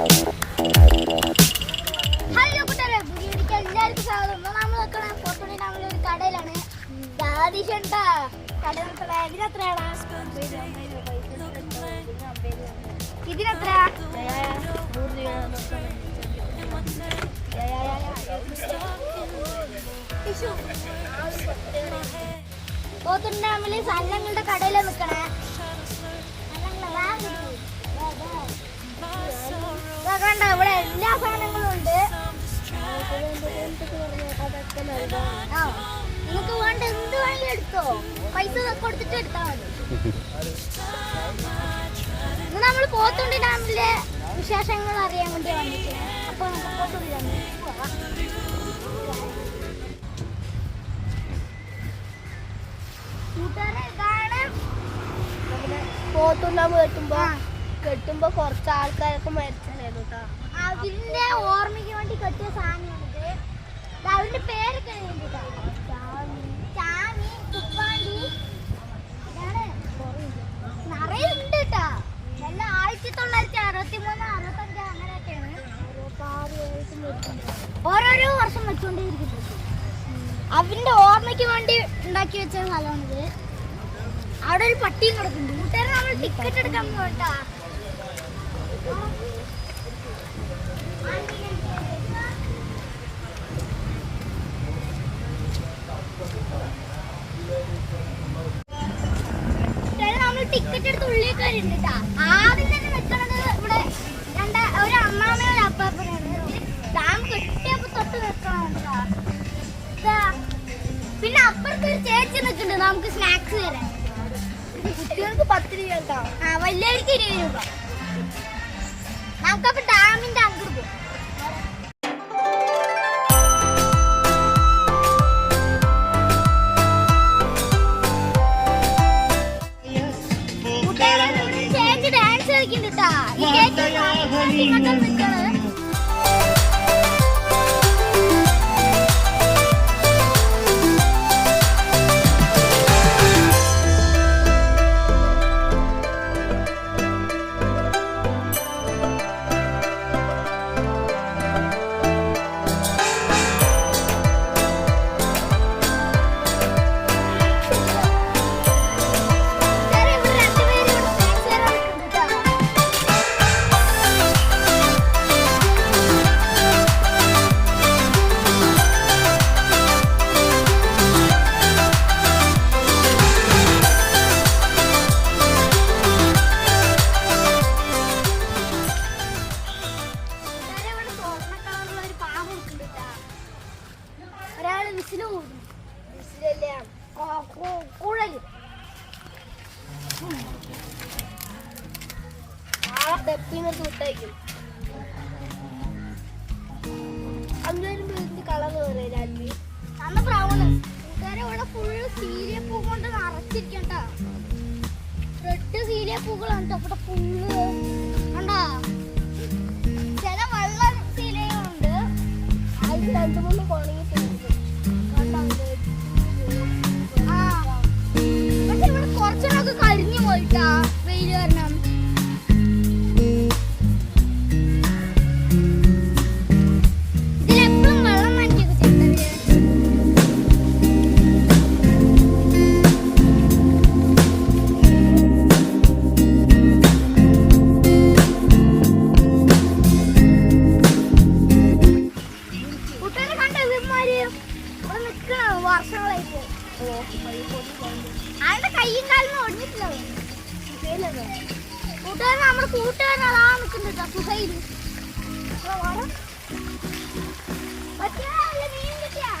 Hello കൂട്ടുകാരെ എല്ലാവർക്കും സ്വാഗതം. നമ്മൾ നിൽക്കണ പോത്തുണ്ടി ഡാമിലെ ഒരു കടയിലാണ്. ജാതിഷണ്ട കട നിൽക്കണ ഇതിനെത്രയാണ് ഇതിനെത്ര പോത്തുണ്ടി ഡാമിൽ സന്നങ്ങളുടെ കടയിലാണ് നിൽക്കണേ കണ്ടോ ഇവിടെ എല്ലാ സാധനങ്ങളും ഉണ്ട്. ആ, നിങ്ങക്ക് വേണ്ട എന്ത് വേണമെങ്കിലും എടുത്തോ. പൈസ കൊടുത്തിട്ട് എടുത്താൽ മതി. നമ്മൾ പോത്തുണ്ടി ഡാമിലെ വിശേഷങ്ങൾ അറിയാൻ വേണ്ടി വന്നിട്ടുണ്ട് അപ്പൊ നമുക്ക് പോത്തുണ്ടി ഡാമിലേക്ക് പോവാം. കൂട്ടുകാരെ ഇതാണ് പോത്തുണ്ടാകുമ്പോ കെട്ടുമ്പോ ആ. കെട്ടുമ്പോ കുറച്ച് ആൾക്കാരൊക്കെ കേട്ടോ. അതിന്റെ ഓർമ്മയ്ക്ക് വേണ്ടി കെട്ടിയ സാധനമാണിത്. ഇത് അതിന്റെ പേരൊക്കെ ഓരോരോ വർഷം വെച്ചുകൊണ്ടേയിരിക്കുന്നത് അവന്റെ ഓർമ്മയ്ക്ക് വേണ്ടി ഉണ്ടാക്കി വെച്ച സ്ഥലമാണിത്. അവിടെ ഒരു പട്ടിയും കിടക്കുന്നുണ്ട് കൂട്ടുകാരെ നമ്മൾ ടിക്കറ്റ് എടുക്കാൻ നമ്മൾ ടിക്കറ്റ് എടുത്ത് ഉള്ളിലേക്ക് കയറിണ്ട് ആദ്യം തന്നെ നിൽക്കണത് ഇവിടെ രണ്ട് ഒരു അമ്മാമയും ഒരു അപ്പാപ്പനാണ് ഡാം കെട്ടിയപ്പോ തൊട്ട് നിൽക്കണം ട്ടാ. ഇതാ. പിന്നെ അപ്പുറത്ത് ഒരു ചേച്ചി നിൽക്കുന്നുണ്ട് നമുക്ക് സ്നാക്സ് തരാൻ. കുട്ടികൾക്ക് പത്ത് രൂപ ആ വലിയവർക്ക് ഇരുപത് രൂപ. നമുക്കപ്പോ ഡാമിന്റെ അങ്ങോട്ട് പോകും ചേച്ചി ഡാൻസ് കളിക്കുന്നുണ്ട് ആ ഡപ്പിന്ന് അന്നേരം എന്ത് കളർ പറയാ രാത്രി അന്ന് ബ്രൗണ് കൂട്ടുകാരെ ഇവിടെ ഫുള്ള് സീലിയ പൂ കൊണ്ട് നിറച്ചിരിക്കണ്ട. റെഡ് സീലിയ പൂക്കളാണ് ട്ടോ ഇവിടെ ഫുള്ള് കണ്ടാ? ചില വെള്ള സീലയുണ്ട് അതിൽ രണ്ടു മൂന്ന് കുണങ്ങി ആ. പക്ഷെ ഇവിടെ കുറച്ചൊക്കെ കരിഞ്ഞു പോയിട്ടാ വെയിൽ കാരണം. ഇവിടെ നിൽക്കണം വർഷങ്ങളായിട്ട് അയാളുടെ കയ്യും കാലിനും ഒടിഞ്ഞിട്ടില്ല കൂട്ടുകാരൻ നമ്മുടെ കൂട്ടുകാരൻ അതാ നിൽക്കുന്നുണ്ട് സുഹൈൽ മീൻ കിട്ടിയാ?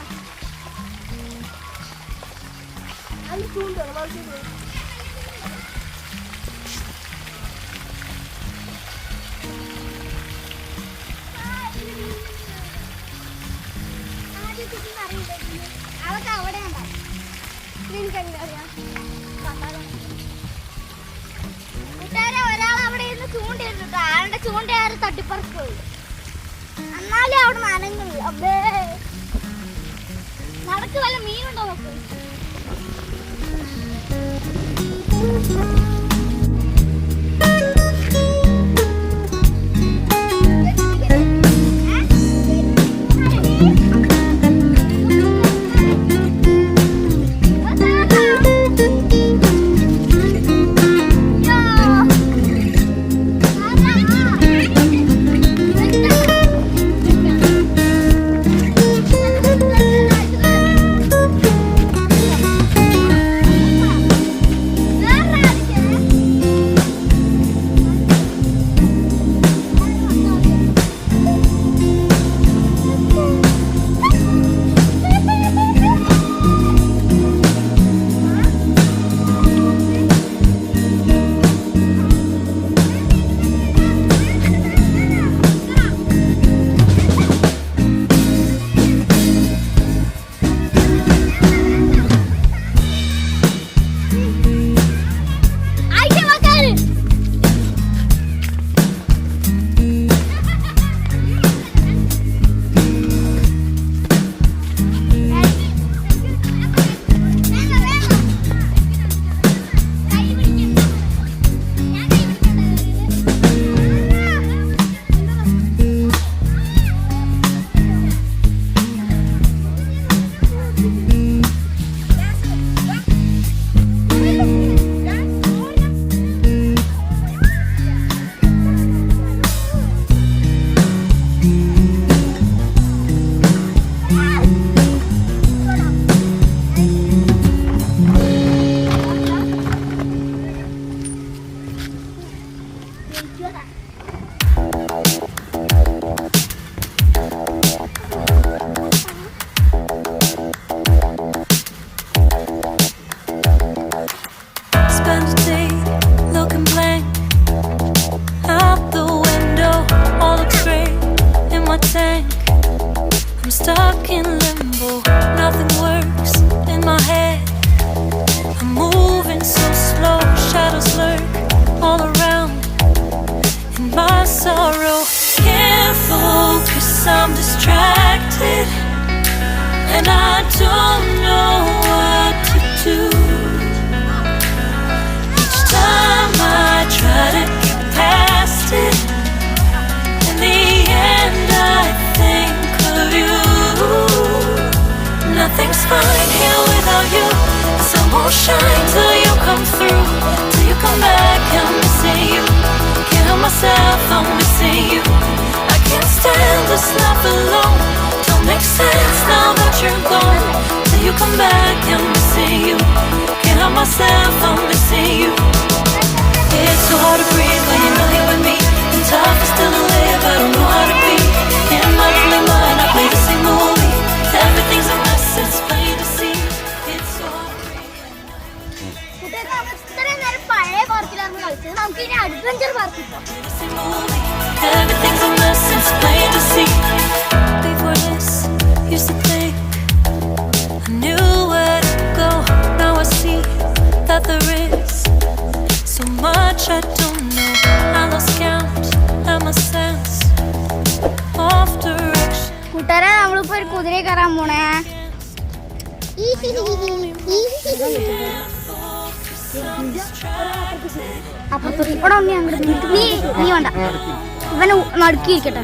അതിൽ ചൂണ്ടോ? അതൊക്കെ അവിടെ ഉണ്ടാവും എനിക്കറിയാം കൂട്ടുകാരെ ഒരാൾ അവിടെ ഇരുന്ന് ചൂണ്ടയിട്ടിട്ട് ആളുടെ ചൂണ്ടയാറ് തട്ടിപ്പറച്ചു പോയി. അവിടെ നനഞ്ഞു അബ്ബേ നടക്ക് വല്ല മീനുണ്ടോ നോക്ക്. I don't know what to do. Each time I try to get past it, in the end I think of you. Nothing's fine here without you. Sun won't shine till you come through. Till you come back, I'm missing you. Can't help myself, I'm missing you. I can't stand this life alone. Don't make sense now that you're gone. Till you come back, I'm missing you. Can't help myself, I'm missing you. It's so hard to breathe when you're not here with me. And tough is still to live, I don't know how to be. കൂട്ടുകാരെ നമ്മളിപ്പോ ഒരു കുതിരയെ കയറാൻ പോണേ അപ്പുറത്ത് ഇവിടെ ഒന്ന് അങ്ങോട്ട് നീ നീ നീ വേണ്ട ഇവനെ നടുക്കിയിരിക്കട്ടെ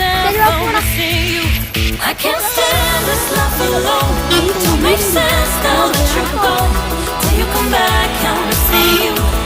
myself, I'm you. I can't stand this life alone. Don't make sense now that you're gone. Till you come back, I'm missing you.